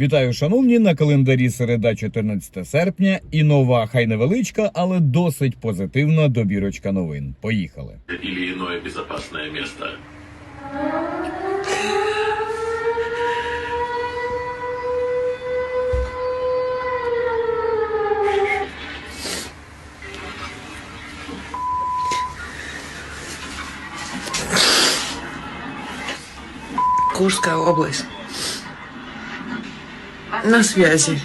Вітаю, шановні, на календарі середа 14 серпня і нова, хай невеличка, але досить позитивна добірочка новин. Поїхали. или иное безопасное место. Курская область. На связи.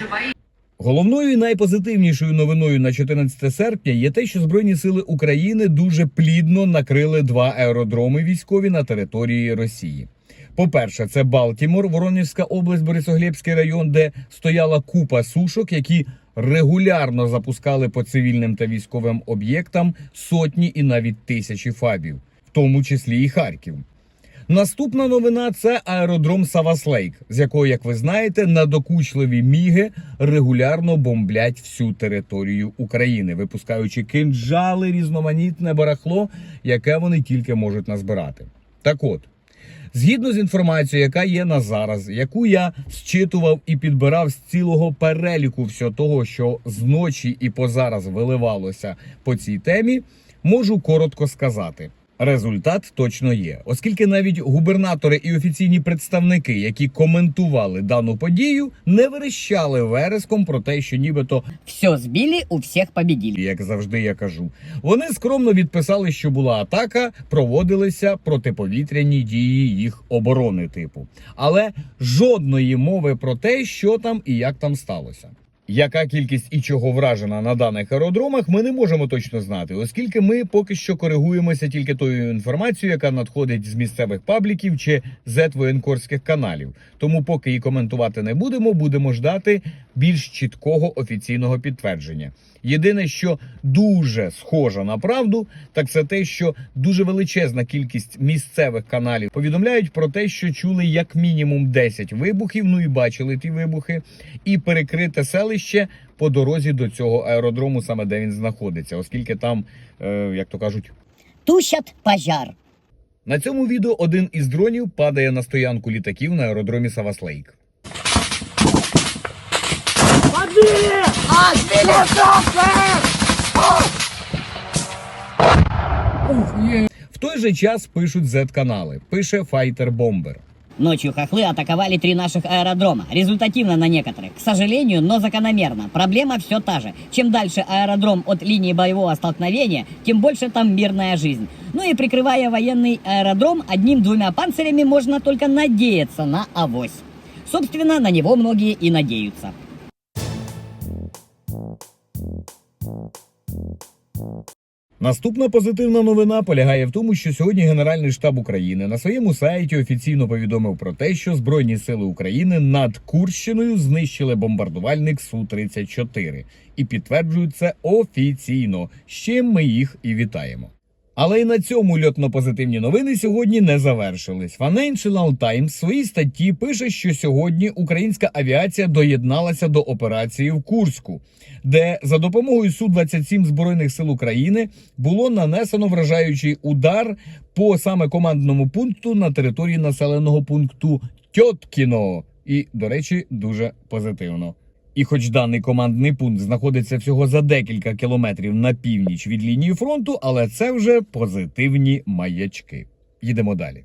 Головною і найпозитивнішою новиною на 14 серпня є те, що Збройні сили України дуже плідно накрили два аеродроми військові на території Росії. По-перше, це Балтімор, Воронежська область, Борисоглебський район, де стояла купа сушок, які регулярно запускали по цивільним та військовим об'єктам сотні і навіть тисячі фабів, в тому числі і Харків. Наступна новина це аеродром Саваслейк, з якого, як ви знаєте, надокучливі міги регулярно бомблять всю територію України, випускаючи кинджали, різноманітне барахло, яке вони тільки можуть назбирати. Так от. Згідно з інформацією, яка є на зараз, яку я зчитував і підбирав з цілого переліку всього того, що зночі і позараз виливалося по цій темі, можу коротко сказати. Результат точно є, оскільки навіть губернатори і офіційні представники, які коментували дану подію, не верещали вереском про те, що нібито Все сбили, у всех победили. як завжди я кажу. Вони скромно відписали, що була атака, проводилися протиповітряні дії їх оборони типу. Але жодної мови про те, що там і як там сталося. Яка кількість і чого вражена на даних аеродромах, ми не можемо точно знати, оскільки ми поки що коригуємося тільки тою інформацією, яка надходить з місцевих пабліків чи з воєнкорських каналів. Тому поки її коментувати не будемо, будемо ждати більш чіткого офіційного підтвердження. Єдине, що дуже схоже на правду, так це те, що дуже величезна кількість місцевих каналів повідомляють про те, що чули як мінімум 10 вибухів, ну і бачили ті вибухи, і перекрите селище по дорозі до цього аеродрому, саме де він знаходиться, оскільки там, е, як то кажуть, Тушат пожар. на цьому відео один із дронів падає на стоянку літаків на аеродромі Саваслейк. В той же час пишуть Z-канали. Пише Fighter Bomber. Ночью хохлы атаковали три наших аэродрома. Результативно на некоторых. К сожалению, но закономерно. Проблема все та же. Чем дальше аэродром от линии боевого столкновения, тем больше там мирная жизнь. Ну и прикрывая военный аэродром, одним-двумя панцирями можно только надеяться на авось. Собственно, на него многие и надеются. Наступна позитивна новина полягає в тому, що сьогодні Генеральний штаб України на своєму сайті офіційно повідомив про те, що Збройні сили України над Курщиною знищили бомбардувальник Су-34 і підтверджують це офіційно. з чим ми їх і вітаємо. Але й на цьому льотно-позитивні новини сьогодні не завершились. Financial Times в своїй статті пише, що сьогодні українська авіація доєдналася до операції в Курську, де за допомогою Су-27 Збройних сил України було нанесено вражаючий удар по саме командному пункту на території населеного пункту Тьоткіно. І, до речі, дуже позитивно. І хоч даний командний пункт знаходиться всього за декілька кілометрів на північ від лінії фронту, але це вже позитивні маячки. Їдемо далі.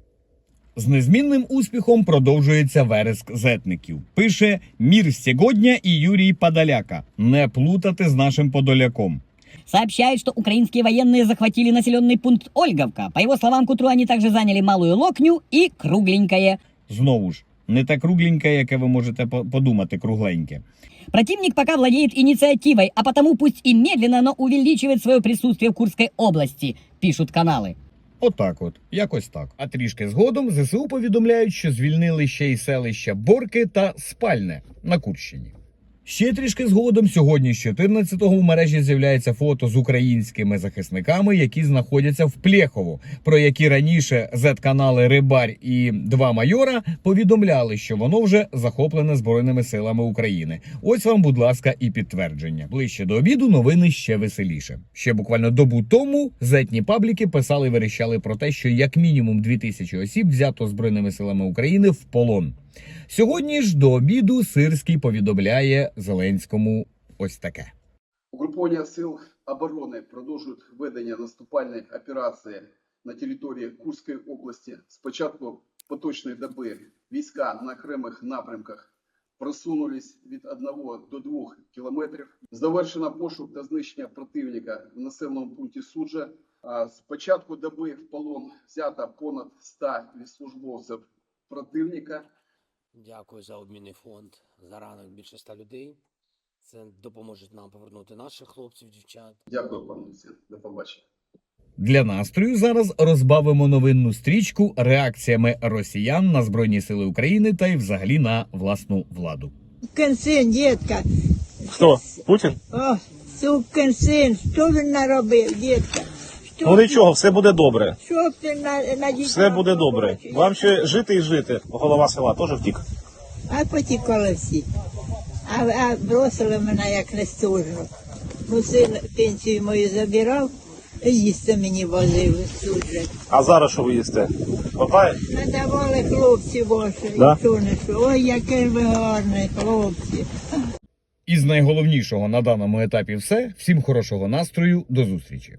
З незмінним успіхом продовжується вереск зетників. Пише Мір Сєгодня і Юрій Падаляка. Не плутати з нашим подоляком. Сообщают, что украинские военные захватили населенный пункт Ольговка. По его словам, к утру они также заняли Малую Локню и Кругленькое. Знову ж, не так кругленькое, яке ви можете подумати, кругленьке. Противник пока владеет инициативой, а потому пусть и медленно, но увеличивает свое присутствие в Курской области, пишут каналы. Отак от, якось так. А трішки згодом ЗСУ повідомляють, що звільнили ще й селища Борки та Спальне на Курщині. Ще трішки згодом сьогодні, з 14-го, в мережі з'являється фото з українськими захисниками, які знаходяться в Плєхово, про які раніше Z-канали Рибар і Два майора повідомляли, що воно вже захоплене Збройними силами України. Ось вам, будь ласка, і підтвердження. Ближче до обіду новини ще веселіше. Ще буквально добу тому зетні пабліки писали і верещали про те, що як мінімум 2000 осіб взято Збройними силами України в полон. Сьогодні ж до обіду Сирський повідомляє Зеленському ось таке. Угруповання сил оборони продовжують ведення наступальної операції на території Курської області. З початку поточної доби війська на окремих напрямках просунулись від 1 до 2 кілометрів. Завершено пошук та знищення противника в населеному пункті Суджа. З початку доби в полон взято понад 100 військовослужбовців противника. Дякую за обмінний фонд. За ранок більше ста людей. Це допоможе нам повернути наших хлопців, дівчат. Дякую, пане Олексій. До побачення. Для настрою зараз розбавимо новинну стрічку реакціями росіян на Збройні Сили України та й взагалі на власну владу. Сукин син, дітка. Хто? Путін? О, сукин син, що він наробив, дітка? Ну нічого, все буде добре. Що ти на, на дітей Все буде добре. Вам ще жити і жити. Голова села теж втік. А потікали всі. А, а бросили мене як нестужно. Ну, син пенсію мою забирав, і їсти мені возив служать. А зараз що ви їсте? Хватає? Надавали хлопці ваші, Да? і що. Ой, які ви гарні хлопці. Із найголовнішого на даному етапі все. Всім хорошого настрою. До зустрічі.